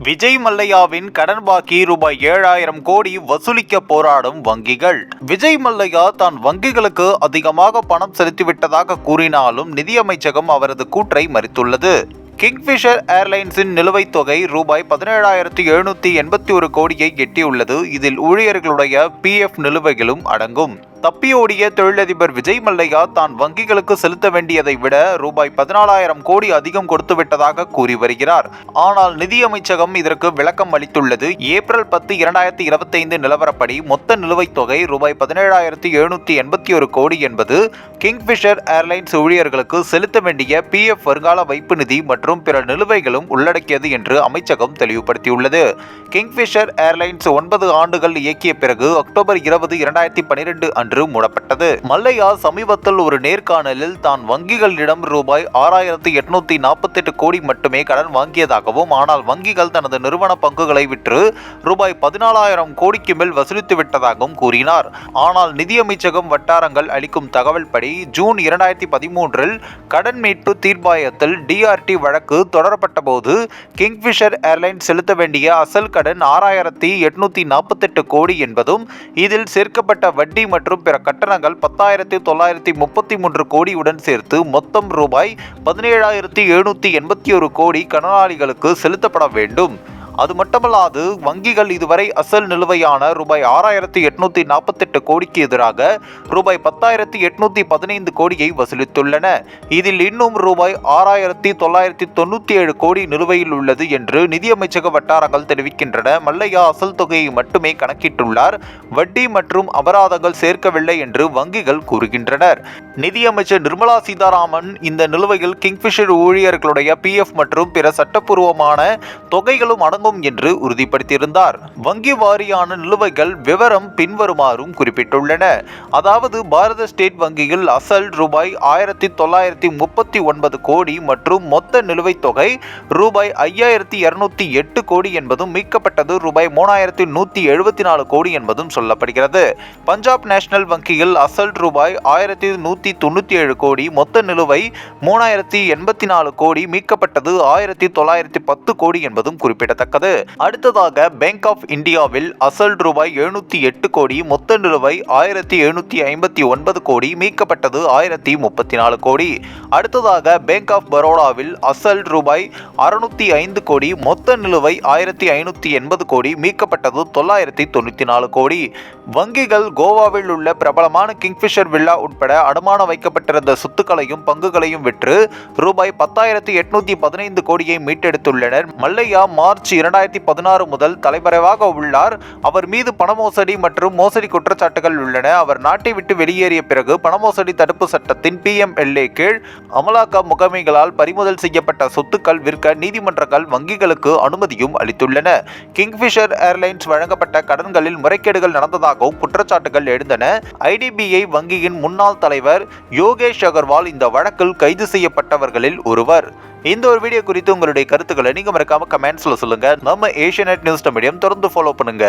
விஜய் மல்லையாவின் கடன் பாக்கி ரூபாய் ஏழாயிரம் கோடி வசூலிக்க போராடும் வங்கிகள். விஜய் மல்லையா தான் வங்கிகளுக்கு அதிகமாக பணம் செலுத்திவிட்டதாக கூறினாலும் நிதியமைச்சகம் அவரது கூற்றை மறுத்துள்ளது. கிங்ஃபிஷர் ஏர்லைன்ஸின் நிலுவைத் தொகை ரூபாய் பதினேழாயிரத்தி எழுநூத்தி எண்பத்தி ஒரு கோடியை எட்டியுள்ளது. இதில் ஊழியர்களுடைய பிஎஃப் நிலுவைகளும் அடங்கும். தப்பியோடிய தொழிலதிபர் விஜய் மல்லையா தான் வங்கிகளுக்கு செலுத்த வேண்டியதை விட ரூபாய் பதினாலாயிரம் கோடி அதிகம் கொடுத்து விட்டதாக கூறி வருகிறார். ஆனால் நிதியமைச்சகம் இதற்கு விளக்கம் அளித்துள்ளது. ஏப்ரல் பத்து இரண்டாயிரத்தி இருபத்தைந்து நிலவரப்படி மொத்த நிலுவைத் தொகை ரூபாய் பதினேழாயிரத்தி எழுநூத்தி எண்பத்தி ஒரு கோடி என்பது கிங்ஃபிஷர் ஏர்லைன்ஸ் ஊழியர்களுக்கு செலுத்த வேண்டிய பிஎஃப் வருங்கால வைப்பு நிதி மற்றும் பிற நிலுவைகளும் உள்ளடக்கியது என்று அமைச்சகம் தெளிவுபடுத்தியுள்ளது. கிங்ஃபிஷர் ஏர்லைன்ஸ் ஒன்பது ஆண்டுகள் இயக்கிய பிறகு அக்டோபர் இருபது இரண்டாயிரத்தி பனிரெண்டு அன்று மூடப்பட்டது. மல்லையா சமீபத்தில் ஒரு நேர்காணலில் தான் வங்கிகளிடம் ரூபாய் ஆறாயிரத்தி எட்நூத்தி நாற்பத்தி எட்டு கோடி மட்டுமே கடன் வாங்கியதாகவும் ஆனால் வங்கிகள் தனது நிறுவன பங்குகளை விற்று ரூபாய் பதினாலாயிரம் கோடிக்கு மேல் வசூலித்து விட்டதாகவும் கூறினார். ஆனால் நிதியமைச்சகம் வட்டாரங்கள் அளிக்கும் தகவல் படி ஜூன் இரண்டாயிரத்தி பதிமூன்றில் கடன் மீட்பு தீர்ப்பாயத்தில் டிஆர்டி வழக்கு தொடரப்பட்ட போது கிங்ஃபிஷர் ஏர்லைன்ஸ் செலுத்த வேண்டிய அசல் கடன் ஆறாயிரத்தி எட்நூத்தி நாற்பத்தெட்டு கோடி என்பதும் இதில் சேர்க்கப்பட்ட வட்டி மற்றும் பிற கட்டணங்கள் பத்தாயிரத்தி தொள்ளாயிரத்தி முப்பத்தி மூன்று கோடியுடன் சேர்த்து மொத்தம் ரூபாய் பதினேழாயிரத்தி எழுநூத்தி எண்பத்தி ஒரு கோடி கடனாளிகளுக்கு செலுத்தப்பட வேண்டும். அது மட்டுமல்லாது வங்கிகள் இதுவரை அசல் நிலுவையான ரூபாய் ஆறாயிரத்தி எட்நூத்தி நாற்பத்தெட்டு கோடிக்கு எதிராக ரூபாய் பத்தாயிரத்தி எட்நூத்தி பதினைந்து கோடியை வசூலித்துள்ளன. இதில் இன்னும் ரூபாய் ஆறாயிரத்தி தொள்ளாயிரத்தி தொண்ணூத்தி ஏழு கோடி நிலுவையில் உள்ளது என்று நிதியமைச்சக வட்டாரங்கள் தெரிவிக்கின்றன. மல்லையா அசல் தொகையை மட்டுமே கணக்கிட்டுள்ளார். வட்டி மற்றும் அபராதங்கள் சேர்க்கவில்லை என்று வங்கிகள் கூறுகின்றனர். நிதியமைச்சர் நிர்மலா சீதாராமன் இந்த நிலுவையில் கிங்ஃபிஷர் ஊழியர்களுடைய பிஎஃப் மற்றும் பிற சட்டப்பூர்வமான தொகைகளும் அடங்கும் என்று உறுதிப்படுத்தியிருந்தார். வங்கி வாரியான நிலுவைகள் விவரம் பின்வருமாறும் குறிப்பிட்டுள்ளன. அதாவது பாரத ஸ்டேட் வங்கியில் அசல் ரூபாய் ஆயிரத்தி தொள்ளாயிரத்தி முப்பத்தி ஒன்பது கோடி மற்றும் மொத்த நிலுவைத் தொகை ரூபாய் ஐயாயிரத்தி இருநூத்தி எட்டு கோடி என்பதும் மீட்கப்பட்டது ரூபாய் மூணாயிரத்தி நூத்தி எழுபத்தி நாலு கோடி என்பதும் சொல்லப்படுகிறது. பஞ்சாப் நேஷனல் வங்கியில் அசல் ரூபாய் ஆயிரத்தி நூத்தி தொண்ணூத்தி ஏழு கோடி மொத்த நிலுவை மூணாயிரத்தி எண்பத்தி நாலு கோடி மீட்கப்பட்டது ஆயிரத்தி தொள்ளாயிரத்தி பத்து கோடி என்பதும் குறிப்பிடத்தக்கது. குறிப்பிடத்தக்கது அடுத்ததாக பேங்க் ஆஃப் இந்தியாவில் அசல் ரூபாய் எழுநூத்தி எட்டு கோடி மொத்த நிலுவை ஆயிரத்தி எழுநூத்தி ஐம்பத்தி ஒன்பது கோடி மீட்கப்பட்டது ஆயிரத்தி முப்பத்தி நாலு கோடி. அடுத்ததாக பேங்க் ஆஃப் பரோடாவில் அசல் ரூபாய் அறுநூத்தி ஐந்து கோடி மொத்த நிலுவை ஆயிரத்தி ஐநூத்தி எண்பது கோடி மீட்கப்பட்டது தொள்ளாயிரத்தி தொண்ணூத்தி நாலு கோடி. வங்கிகள் கோவாவில் உள்ள பிரபலமான கிங்ஃபிஷர் வில்லா உட்பட அடமான வைக்கப்பட்டிருந்த சொத்துக்களையும் பங்குகளையும் விற்று ரூபாய் பத்தாயிரத்தி எட்நூத்தி பதினைந்து கோடியை மீட்டெடுத்துள்ளனர். மல்லையா மார்ச் இரண்டாயிரத்தி பதினாறு முதல் தலைமறைவாக உள்ளார். அவர் மீது பண மோசடி மற்றும் மோசடி குற்றச்சாட்டுகள் உள்ளன. அவர் நாட்டை விட்டு வெளியேறிய பிறகு பணமோசடி தடுப்பு சட்டத்தின் பிஎம்எல்ஏ கீழ் அமலாக்க முகமைகளால் பறிமுதல் செய்யப்பட்ட சொத்துக்கள் விற்க நீதிமன்றங்கள் வங்கிகளுக்கு அனுமதியும் அளித்துள்ளன. கிங்ஃபிஷர் ஏர்லைன்ஸ் வழங்கப்பட்ட கடன்களில் முறைகேடுகள் நடந்ததாகவும் குற்றச்சாட்டுகள் எழுந்தன. ஐடிபிஐ வங்கியின் முன்னாள் தலைவர் யோகேஷ் அகர்வால் இந்த வழக்கில் கைது செய்யப்பட்டவர்களில் ஒருவர். இந்த ஒரு வீடியோ குறித்து உங்களுடைய கருத்துக்களை நீங்க மறக்காம கமெண்ட்ஸ்ல சொல்லுங்க. நம்ம ஏஷியநெட் நியூஸ் மீடியம் தொடர்ந்து ஃபாலோ பண்ணுங்க.